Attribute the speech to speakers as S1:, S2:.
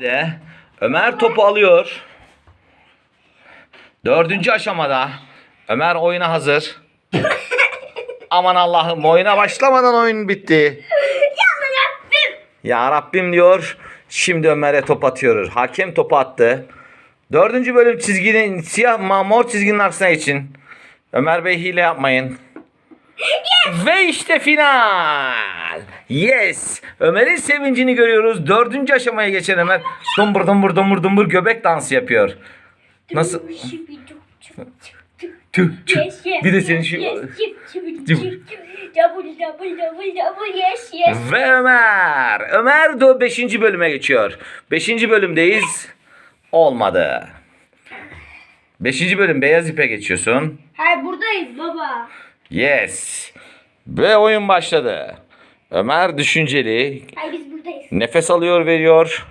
S1: De Ömer topu alıyor. Dördüncü aşamada Ömer oyuna hazır. Aman Allah'ım oyuna başlamadan oyun bitti. Ya Rabbim diyor. Şimdi Ömer'e top atıyor. Hakem topu attı. Dördüncü bölüm çizginin siyah mor çizginin aksine için. Ömer Bey hile yapmayın. Ve işte final. Yes. Ömer'in sevincini görüyoruz. Dördüncü aşamaya geçen Ömer dumbur dumbur dumbur dumbur göbek dansı yapıyor. Nasıl? Tüh, tüh. Bir de senin şu... Ve Ömer. Ömer de 5. bölüme geçiyor. 5. bölümdeyiz. Olmadı. 5. bölüm beyaz ipe geçiyorsun.
S2: Hayır buradayız baba.
S1: Yes. Ve oyun başladı. Ömer düşünceli.
S2: Hayır biz buradayız.
S1: Nefes alıyor veriyor.